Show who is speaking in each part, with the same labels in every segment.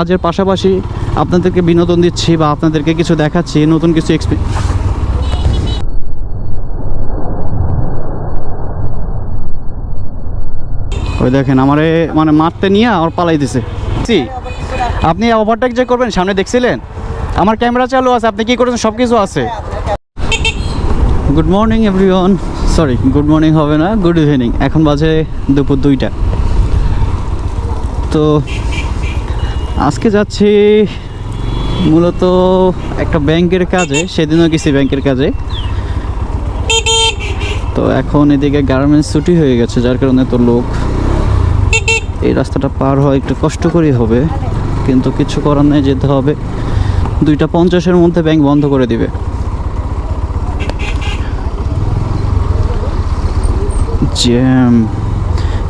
Speaker 1: কাজের পাশাপাশি আপনাদেরকে বিনোদন দিচ্ছি বা আপনাদেরকে কিছু দেখাচ্ছি, নতুন কিছু ওই দেখেন, আমারে মানে মারতে নিয়ে আমার পালাই দিছে। আপনি ওভারটেক যে করবেন, সামনে দেখছিলেন? আমার ক্যামেরা চালু আছে, আপনি কি করেছেন? সব কিছু আছে। Good morning everyone sorry good morning হবে না গুড ইভিনিং এখন বাজে দুপুর দুইটা। তো আজকে যাচ্ছি মূলত একটা ব্যাংকের কাজে, সেদিনও গেছি ব্যাংকের কাজে। তো এখন এদিকে গার্মেন্টস ছুটি হয়ে গেছে, যার কারণে তো লোক এই রাস্তাটা পার হয় একটু কষ্ট করেই হবে, কিন্তু কিছু করার নেই, যেতে হবে। দুইটা পঞ্চাশের মধ্যে ব্যাংক বন্ধ করে দিবে। জ্যাম।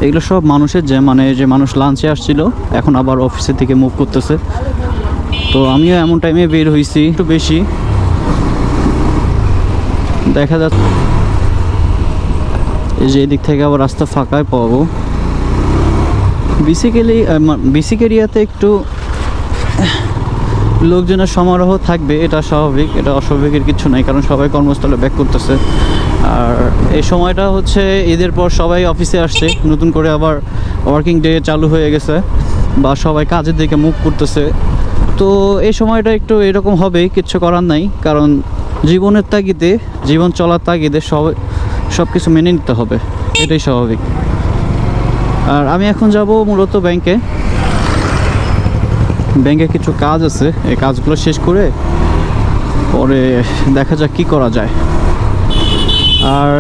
Speaker 1: এগুলো সব মানুষের যে মানে যে মানুষ লাঞ্চে আসছিল, এখন আবার অফিসের থেকে মুভ করতেছে। তো আমিও এমন টাইমে বের হয়েছি একটু বেশি। দেখা যাচ্ছে এই যে এদিক থেকে আবার রাস্তা ফাঁকায় পাবো। বেসিক্যালি বেসিক এরিয়াতে একটু লোকজনের সমারোহ থাকবে, এটা স্বাভাবিক, এটা অস্বাভাবিকের কিছু নাই, কারণ সবাই কর্মস্থলে ব্যাক করতেছে। আর এই সময়টা হচ্ছে ঈদের পর সবাই অফিসে আসছে, নতুন করে আবার ওয়ার্কিং ডে চালু হয়ে গেছে, বা সবাই কাজের দিকে মুখ করতেছে। তো এই সময়টা একটু এরকম হবেই কিচ্ছু করার নাই, কারণ জীবনের তাগিদে, জীবন চলার তাগিদে সব সব কিছু মেনে নিতে হবে, এটাই স্বাভাবিক। আর আমি এখন যাব মূলত ব্যাংকে। ব্যাংকে কিছু কাজ আছে, এই কাজগুলো শেষ করে পরে দেখা যাক কি করা যায়। আর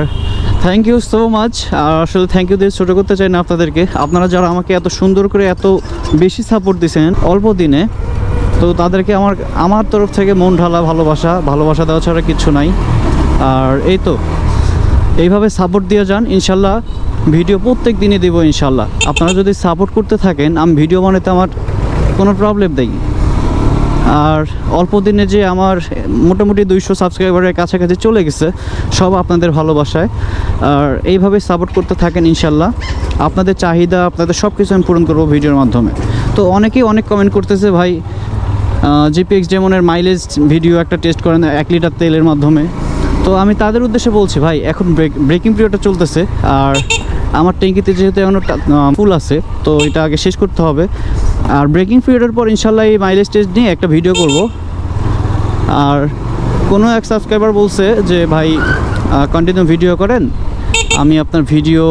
Speaker 1: থ্যাংক ইউ সো মাচ আর আসলে থ্যাংক ইউ দিয়ে ছোটো করতে চাই না আপনাদেরকে। আপনারা যারা আমাকে এত সুন্দর করে এত বেশি সাপোর্ট দিয়েছেন অল্প দিনে, তো তাদেরকে আমার আমার তরফ থেকে মন ঢালা, ভালোবাসা ভালোবাসা দেওয়া ছাড়া কিচ্ছু নাই। আর এই তো, এইভাবে সাপোর্ট দিয়ে যান, ইনশাল্লাহ ভিডিও প্রত্যেক দিনই দেবো ইনশাল্লাহ। আপনারা যদি সাপোর্ট করতে থাকেন, আমি ভিডিও বানাতে আমার কোনো প্রবলেম নেই। আর অল্প দিনে যে আমার মোটামুটি দুইশো সাবস্ক্রাইবারের কাছাকাছি চলে গেছে, সব আপনাদের ভালোবাসায়। আর এইভাবে সাপোর্ট করতে থাকেন ইনশাল্লাহ আপনাদের চাহিদা, আপনাদের সব কিছু আমি পূরণ করব ভিডিওর মাধ্যমে। তো অনেকেই অনেক কমেন্ট করতেছে, ভাই জিপিএক্স যেমনের মাইলেজ ভিডিও একটা টেস্ট করেন, এক লিটার তেলের মাধ্যমে। তো আমি তাদের উদ্দেশ্যে বলছি, ভাই, এখন ব্রেক ব্রেকিং পিরিয়ডটা চলতেছে। আর আমার ট্যাঙ্কিতে যেহেতু এখনও ফুল আছে, তো এটা আগে শেষ করতে হবে। আর ব্রেকিং পিরিয়ডের পর ইনশাল্লাহ এই মাইলেজ টেস্ট নিয়ে একটা ভিডিও করব। আর কোনো এক সাবস্ক্রাইবার বলছে যে, ভাই কন্টিনিউ ভিডিও করেন। আমি আপনার ভিডিও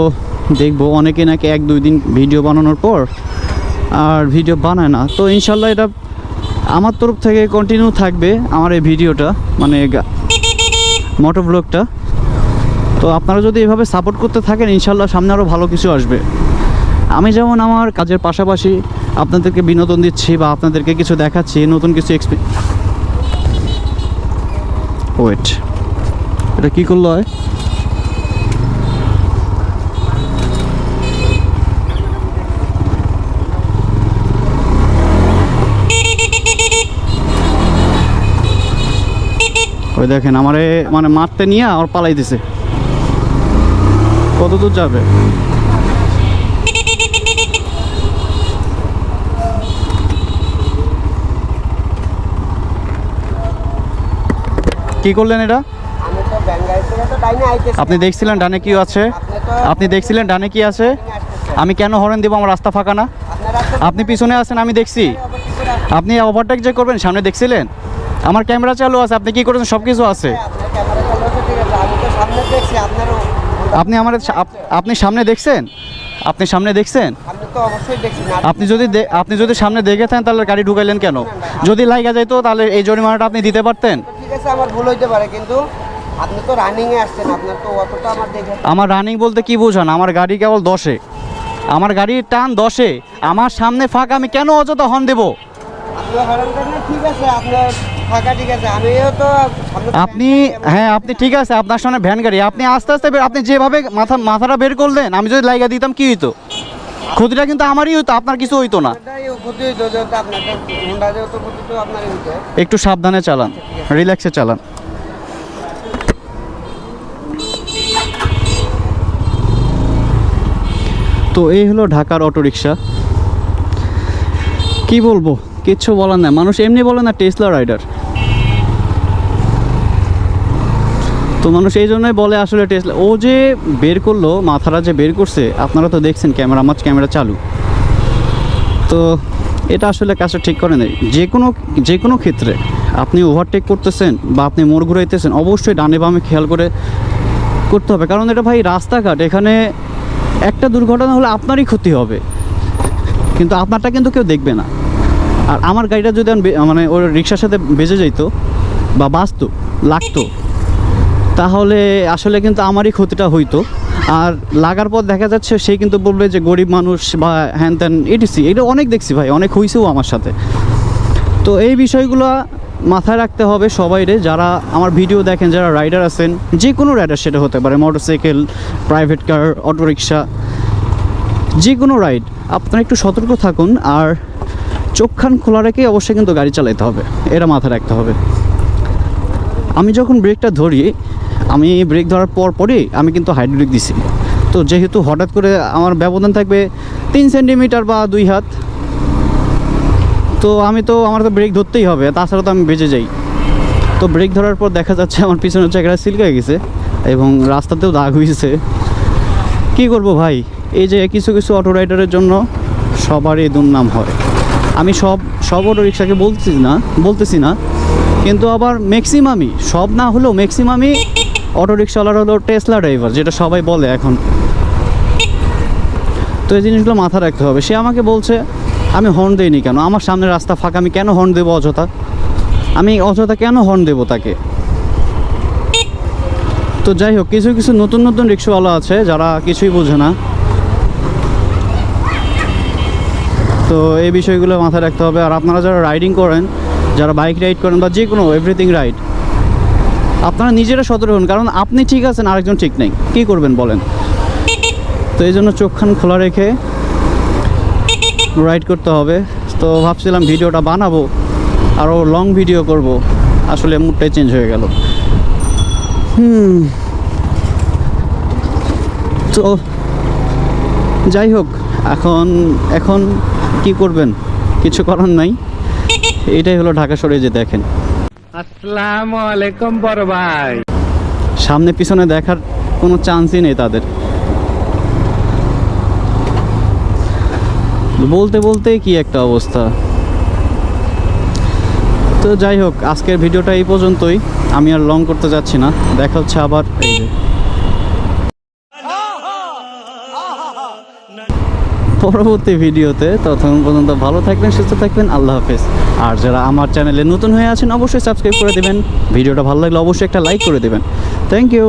Speaker 1: দেখব। অনেকে নাকি এক দুই দিন ভিডিও বানানোর পর আর ভিডিও বানায় না। তো ইনশাল্লাহ এটা আমার তরফ থেকে কন্টিনিউ থাকবে আমার এই ভিডিওটা মানে মোটো ব্লগটা তো আপনারা যদি এভাবে সাপোর্ট করতে থাকেন, ইনশাল্লাহ সামনে আরও ভালো কিছু আসবে। আমি যেমন আমার কাজের পাশাপাশি আপনাদেরকে বিনোদন দিচ্ছি বা আপনাদেরকে কিছু দেখাচ্ছি, নতুন কিছু এক্সপি ওয়েট এটা কী করল হয় ওই দেখেন, আমারে মানে মারতে নিয়ে আমার পালাই দিছে। কত দূর যাবে? কি করলেন এটা আপনি দেখছিলেন ডানে কি আছে?
Speaker 2: আপনি
Speaker 1: দেখছিলেন ডানে কি আছে? আমি কেন হরেন দিব? আমার রাস্তা ফাঁকা না। আপনি পিছনে আছেন আমি দেখছি। আপনি ওভারটেক যে করবেন সামনে দেখছিলেন? আমার ক্যামেরা চালু আছে আপনি কি করেছেন? সব কিছু আছে আপনি আমার আপনি সামনে দেখছেন? আপনি সামনে দেখছেন?
Speaker 2: আপনি তো অবশ্যই
Speaker 1: আপনি যদি আপনি যদি সামনে দেখেছেন তাহলে গাড়ি ঢুকাইলেন কেন? যদি লাইগা যাইতো তাহলে এই জরিমানাটা আপনি দিতে পারতেন?
Speaker 2: ঠিক আছে আমার ভুল হইতে পারে কিন্তু আপনি তো রানিং এ আসছেন আপনার তো অতটা আমার দেখে
Speaker 1: আমার রানিং বলতে কি বোঝান? আমার গাড়ি কেবল দশে। আমার গাড়ির টান দশে। আমার সামনে ফাঁকা আমি কেন অযথা হর্ন দেবো?
Speaker 2: আপনি ঠিক আছে আপনার
Speaker 1: আপনি হ্যাঁ আপনি ঠিক আছে আপনার সামনে ভ্যান গাড়ি। আপনি আস্তে আস্তে আপনি যেভাবে মাথা মাথাটা বের করলেন আমি যদি লাইগা দিতাম কি হইতো? ক্ষতিটা কিন্তু আমারই হইতো আপনার কিছু হইতো না। একটু সাবধানে চালান রিল্যাক্সে চালান। তো এই হলো ঢাকার অটোরিকশা। কি বলব? কিচ্ছু বলার নাই। মানুষ এমনি বলে না টেসলা রাইডার তো মানুষ এই জন্যই বলে আসলে টেসলা ও যে বের করল, মাথারা যে বের করছে, আপনারা তো দেখছেন ক্যামেরা আমার ক্যামেরা চালু। তো এটা আসলে কাজটা ঠিক করে নেই। যে কোনো যে কোনো ক্ষেত্রে আপনি ওভারটেক করতেছেন বা আপনি মোড় ঘুরাইতেছেন, অবশ্যই ডানে বামে খেয়াল করে করতে হবে। কারণ এটা ভাই রাস্তাঘাট, এখানে একটা দুর্ঘটনা হলে আপনারই ক্ষতি হবে। কিন্তু আপনারটা কিন্তু কেউ দেখবে না। আর আমার গাড়িটা যদি মানে ওর রিক্সার সাথে বেজে যাইতো বা বাঁচতো, লাগতো তাহলে আসলে কিন্তু আমারই ক্ষতিটা হইতো। আর লাগার পর দেখা যাচ্ছে সে কিন্তু বলবে যে গরিব মানুষ বা হ্যান ত্যান এটিসি এটা অনেক দেখছি ভাই, অনেক হয়েছেও আমার সাথে। তো এই বিষয়গুলো মাথায় রাখতে হবে সবাইরে যারা আমার ভিডিও দেখেন, যারা রাইডার আছেন যে কোনো রাইডার সেটা হতে পারে, মোটরসাইকেল, প্রাইভেট কার, অটোরিকশা যে কোনো রাইড, আপনারা একটু সতর্ক থাকুন আর চোখখান খোলা রেখে অবশ্যই কিন্তু গাড়ি চালাতে হবে, এটা মাথায় রাখতে হবে। আমি যখন ব্রেকটা ধরি আমি ব্রেক ধরার পর পরই আমি কিন্তু হাইড্রোলিক দিছি। তো যেহেতু হঠাৎ করে আমার ব্যবধান থাকবে তিন সেন্টিমিটার বা দুই হাত, তো আমি তো আমার তো ব্রেক ধরতেই হবে, তাছাড়া তো আমি বেঁচে যাই। তো ব্রেক ধরার পর দেখা যাচ্ছে আমার পিছনের জায়গাটা সিল্ক হয়ে গেছে এবং রাস্তাতেও দাগ হয়েছে। কি করব ভাই? এই যে কিছু কিছু অটো রাইডারের জন্য সবারই দুর্নাম হয়। আমি সব সব অটো রিক্সাকে বলছি না, বলতেছি না, কিন্তু আবার ম্যাক্সিমামই সব না হলেও ম্যাক্সিমামই অটো রিক্সাওয়ালার হলো টেসলা ড্রাইভার যেটা সবাই বলে এখন। তো এই জিনিসগুলো মাথা রাখতে হবে। সে আমাকে বলছে, আমি হর্ন দেইনি কেন? আমার সামনে রাস্তা ফাঁকা, আমি কেন হর্ন দেবো অযথা? আমি অযথা কেন হর্ন দেবো তাকে? তো যাই হোক, কিছু কিছু নতুন নতুন রিক্সাওয়ালা আছে, যারা কিছুই বোঝে না। তো এই বিষয়গুলো মাথায় রাখতে হবে। আর আপনারা যারা রাইডিং করেন, যারা বাইক রাইড করেন বা যে কোনো এভরিথিং রাইড আপনারা নিজেরা সতর্ক হন, কারণ আপনি ঠিক আছেন, আরেকজন ঠিক নেই। কী করবেন বলেন? তো এই জন্য চোখখান খোলা রেখে রাইড করতে হবে। তো ভাবছিলাম ভিডিওটা বানাবো আরও লং ভিডিও করব। আসলে মুডটাই চেঞ্জ হয়ে গেল। হুম। তো যাই হোক, এখন এখন কি করবেন? কিছু করার নাই। এটাই হলো ঢাকা শহরে যে দেখেন।
Speaker 3: বড় ভাই।
Speaker 1: সামনে পিছনে দেখার কোনো চান্সই নেই তাদের। বলতে বলতে কি একটা অবস্থা। তো যাই হোক, আজকের ভিডিওটা এই পর্যন্তই। আমি আর লং করতে যাচ্ছি না। দেখা হচ্ছে আবার এই পরবর্তী ভিডিওতে ততক্ষণ পর্যন্ত ভালো থাকবেন, সুস্থ থাকবেন, আল্লাহ হাফেজ। আর যারা আমার চ্যানেলে নতুন হয়ে আছেন, অবশ্যই সাবস্ক্রাইব করে দেবেন। ভিডিওটা ভালো লাগলে অবশ্যই একটা লাইক করে দেবেন। Thank you